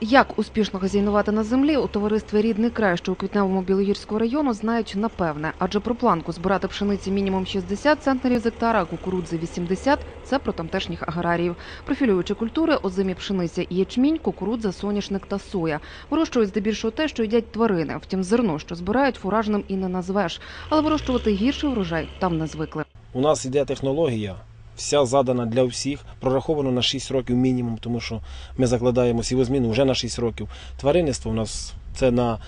Як успішно хазяйнувати на землі у товаристві рідний край, що у квітневому Білогірського району, знають напевне, адже про планку збирати пшениці мінімум 60 центнерів з гектара, а кукурудзи 80 – це про тамтешніх аграріїв. Профілюючи культури озимі пшениця ячмінь, кукурудза, соняшник та соя. Вирощують здебільшого те, що їдять тварини. Втім, зерно, що збирають, фуражним і не назвеш. Але вирощувати гірший врожай там не звикли. У нас йде технологія, вся задана для всіх, прораховано на 6 років мінімум, тому що ми закладаємо сівозміну вже на 6 років. Тваринництво у нас це на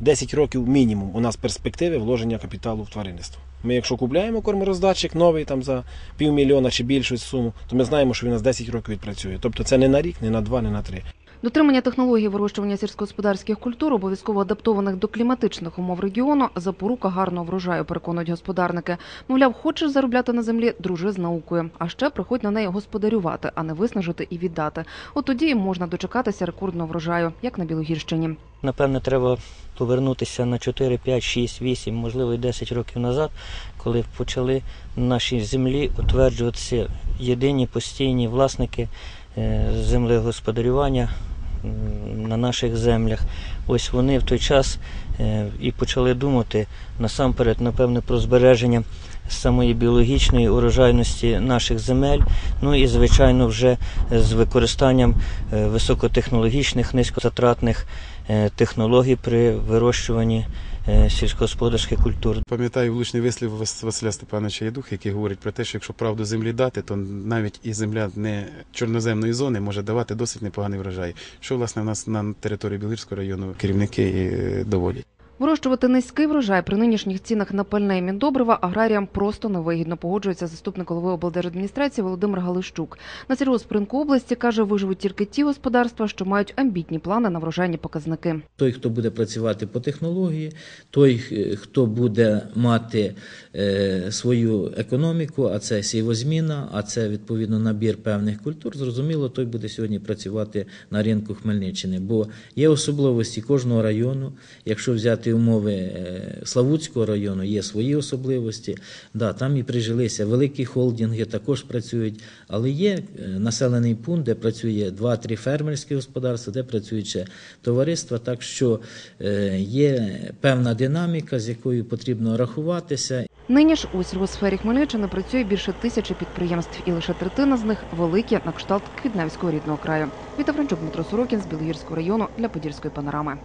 10 років мінімум. У нас перспективи вложення капіталу в тваринництво. Ми, якщо купляємо кормороздатчик новий там за півмільйона чи більшу суму, то ми знаємо, що він нас 10 років відпрацює. Тобто це не на рік, не на два, не на три. Дотримання технології вирощування сільськогосподарських культур, обов'язково адаптованих до кліматичних умов регіону, запорука гарного врожаю, переконують господарники. Мовляв, хочеш заробляти на землі, дружи з наукою. А ще приходь на неї господарювати, а не виснажити і віддати. От тоді можна дочекатися рекордного врожаю, як на Білогірщині. Напевне, треба повернутися на 4, 5, 6, 8, можливо, і 10 років назад, коли почали на нашій землі утверджуватися єдині постійні власники е, землегосподарювання на наших землях. Ось вони в той час і почали думати насамперед, напевне, про збереження самої біологічної урожайності наших земель, ну і звичайно вже з використанням е, високотехнологічних, низькозатратних е, технологій при вирощуванні е, сільськогосподарських культур. Пам'ятаю влучний вислів Василя Степановича Єдух, який говорить про те, що якщо правду землі дати, то навіть і земля не чорноземної зони може давати досить непоганий врожай. Що власне в нас на території Білгірського району керівники е, доводять. Вирощувати низький врожай при нинішніх цінах на пальне і міндобрива аграріям просто невигідно, погоджується заступник голови облдержадміністрації Володимир Галищук. На сільгоспринку області каже, виживуть тільки ті господарства, що мають амбітні плани на врожайні показники. Той, хто буде працювати по технології, той, е, хто буде мати е, свою економіку, а це сівозміна, а це відповідно набір певних культур, зрозуміло, той буде сьогодні працювати на ринку Хмельниччини. Бо є особливості кожного району. Якщо взяти умови е, Славутського району, є свої особливості. Да, там і прижилися великі холдинги, також працюють, але є е, населений пункт, де працює 2-3 фермерські господарства, де працюють ще товариства. Так що е, є певна динаміка, з якою потрібно рахуватися. Нині ж у сільгосфері Хмельниччини працює більше тисячі підприємств, і лише третина з них великі на кшталт Квітневського рідного краю. Віта Франчук, Дмитро Сорокін з Білогірського району для Подільської панорами.